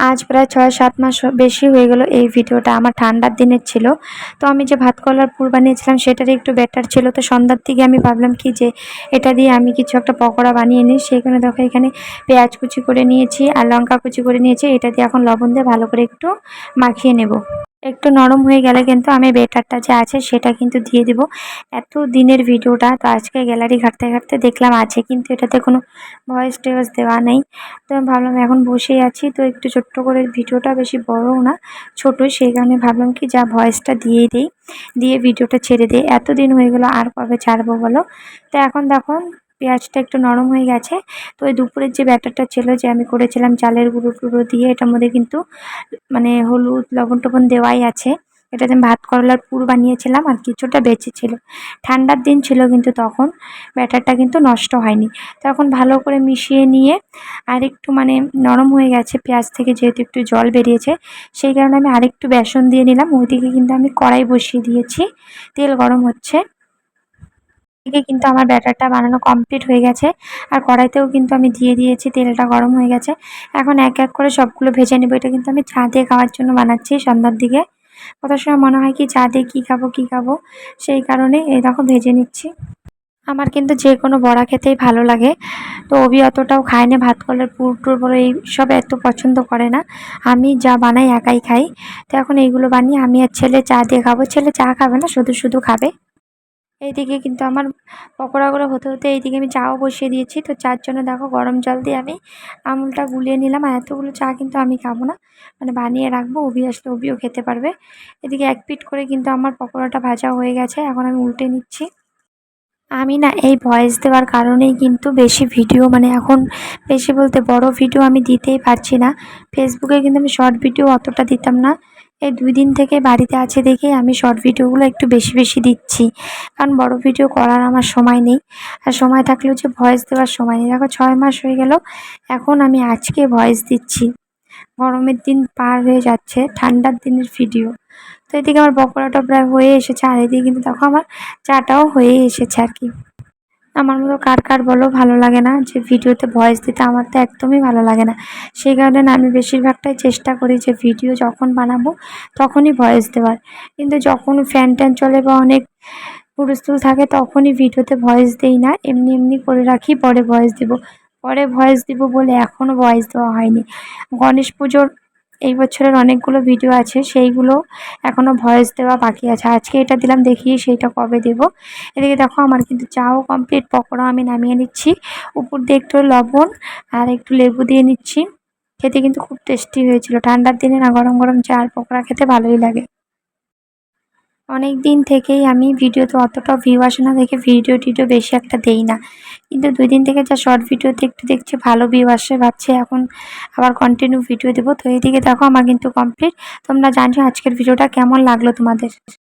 আজ প্রায় ছয়, সাত মাস বেশি হয়ে গেল এই ভিডিওটা, আমার ঠান্ডার দিনের ছিল। তো আমি যে ভাত কলার পুর বানিয়েছিলাম, সেটারই একটু বেটার ছিল। তো সন্ধ্যার দিকে আমি ভাবলাম কি যে, এটা দিয়ে আমি কিছু একটা পকোড়া বানিয়ে নিই। সেখানে দেখো এখানে পেঁয়াজ কুচি করে নিয়েছি আর লঙ্কা কুচি করে নিয়েছি। এটা দিয়ে এখন লবণ দিয়ে ভালো করে একটু মাখিয়ে নেব। একটু নরম হয়ে গেলে কিন্তু আমি বেটারটা যে আছে সেটা কিন্তু দিয়ে দিব। এত দিনের ভিডিওটা তো আজকে গ্যালারি ঘাটতে ঘাটতে দেখলাম আছে, কিন্তু এটাতে কোনো ভয়েস টেওয়াস দেওয়া নেই। তো আমি ভাবলাম এখন বসেই আছি, তো একটু ছোট্ট করে ভিডিওটা বেশি বড়ও না, ছোটোই, সেই কারণে ভাবলাম কি যা ভয়েসটা দিয়েই দিই, দিয়ে ভিডিওটা ছেড়ে দিই। এত দিন হয়ে গেলো, আর কবে ছাড়বো বলো? তো এখন দেখো পেঁয়াজটা একটু নরম হয়ে গেছে। তো ওই দুপুরের যে ব্যাটারটা ছিল যে আমি করেছিলাম চালের গুঁড়ো টুড়ো দিয়ে, এটার মধ্যে কিন্তু মানে হলুদ, লবণ টবণ দেওয়াই আছে। এটাতে আমি ভাত করলার পুর বানিয়েছিলাম আর কিছুটা বেঁচে ছিল। ঠান্ডার দিন ছিল কিন্তু তখন ব্যাটারটা কিন্তু নষ্ট হয়নি। তখন ভালো করে মিশিয়ে নিয়ে আর একটু মানে নরম হয়ে গেছে পেঁয়াজ থেকে যেহেতু একটু জল বেরিয়েছে, সেই কারণে আমি আরেকটু বেসন দিয়ে নিলাম। ওইদিকে কিন্তু আমি কড়াই বসিয়ে দিয়েছি। তেল গরম হচ্ছে। এদিকে কিন্তু আমার ব্যাটারটা বানানো কমপ্লিট হয়ে গেছে। আর কড়াইতেও কিন্তু আমি দিয়ে দিয়েছি, তেলটা গরম হয়ে গেছে। এখন এক এক করে সবগুলো ভেজে নেব। এটা কিন্তু আমি চা দিয়ে খাওয়ার জন্য বানাচ্ছি সন্ধ্যার দিকে। কত সময় মনে হয় কি চা দিয়ে কী খাব কী খাব? সেই কারণে এই দেখো ভেজে নিচ্ছি। আমার কিন্তু যে কোনো বড়া খেতেই ভালো লাগে। তো অভি অতটাও খায় না, ভাত কলের পুর টুর বলে এইসব এত পছন্দ করে না। আমি যা বানাই একাই খাই। তো এখন এইগুলো বানিয়ে আমি আর ছেলে চা দিয়ে খাব। ছেলে চা খাবে না, শুধু শুধু খাবে। এইদিকে কিন্তু আমার পকোড়াগুলো হতে হতে এইদিকে আমি চাও বসিয়ে দিয়েছি। তো চার জন্য দেখো গরম জল দিয়ে আমি আমুলটা গুলিয়ে নিলাম। আর এতগুলো চা কিন্তু আমি খাব না। মানে বানিয়ে রাখব, অভি আসলে অভিও খেতে পারবে। এদিকে এক পিট করে কিন্তু আমার পকোড়াটা ভাজা হয়ে গেছে। এখন আমি উল্টে নিচ্ছি। আমি না এই ভয়েস দেওয়ার কারণেই কিন্তু বেশি ভিডিও মানে এখন বেশি বলতে বড় ভিডিও আমি দিতেই পারছি না। ফেসবুকে কিন্তু আমি শর্ট ভিডিও অতটা দিতাম না। এই দুই দিন থেকে বাড়িতে আছে দেখে আমি শর্ট ভিডিওগুলো একটু বেশি বেশি দিচ্ছি। কারণ বড় ভিডিও করার আমার সময় নেই। আর সময় থাকলেও যে ভয়েস দেওয়ার সময় নেই। দেখো ছয় মাস হয়ে গেল, এখন আমি আজকে ভয়েস দিচ্ছি। গরমের দিন পার হয়ে যাচ্ছে, ঠান্ডার দিনের ভিডিও তো এদিকে আমার পকোড়াটা প্রায় হয়ে এসেছে, আর এদিকে কিন্তু দেখো আমার চাটাও হয়ে এসেছে আর কি। আমার মতো কার কার বলো ভালো লাগে না? যে ভিডিওতে ভয়েস দিতে আমার তো একদমই ভালো লাগে না। সেই কারণে আমি বেশিরভাগটাই চেষ্টা করি যে ভিডিও যখন বানাবো তখনই ভয়েস দেওয়ার। কিন্তু যখন ফ্যান ট্যান চলে বা অনেক হুলস্থুল থাকে তখনই ভিডিওতে ভয়েস দেই না। এমনি এমনি করে রাখি, পরে ভয়েস দিব। পরে ভয়েস দিব বলে এখনও ভয়েস দেওয়া হয়নি। গণেশ পুজোর এই বছরের অনেকগুলো ভিডিও আছে, সেইগুলো এখনও ভয়েস দেওয়া বাকি আছে। আজকে এটা দিলাম, দেখি সেইটা কবে দেব। এদিকে দেখো, আমার কিন্তু চাও কমপ্লিট পকোড়া আমি নামিয়ে নিচ্ছি। উপর দিয়ে একটু লবণ আর একটু লেবু দিয়ে নিচ্ছি। খেতে কিন্তু খুব টেস্টি হয়েছিল। ঠান্ডার দিনে না গরম গরম চা আর পকোড়া খেতে ভালোই লাগে। অনেক দিন থেকেই আমি ভিডিওতে অতটা ভিউ আসে না, দেখে ভিডিও টিডিও বেশি একটা দেই না। কিন্তু দুই দিন থেকে যা শর্ট ভিডিওতে একটু দেখছি ভালো ভিউ আসে, ভাবছি এখন আবার কন্টিনিউ ভিডিও দেবো। তো এইদিকে দেখো, আমার কিন্তু কমপ্লিট তোমরা জানছো আজকের ভিডিওটা কেমন লাগল তোমাদের?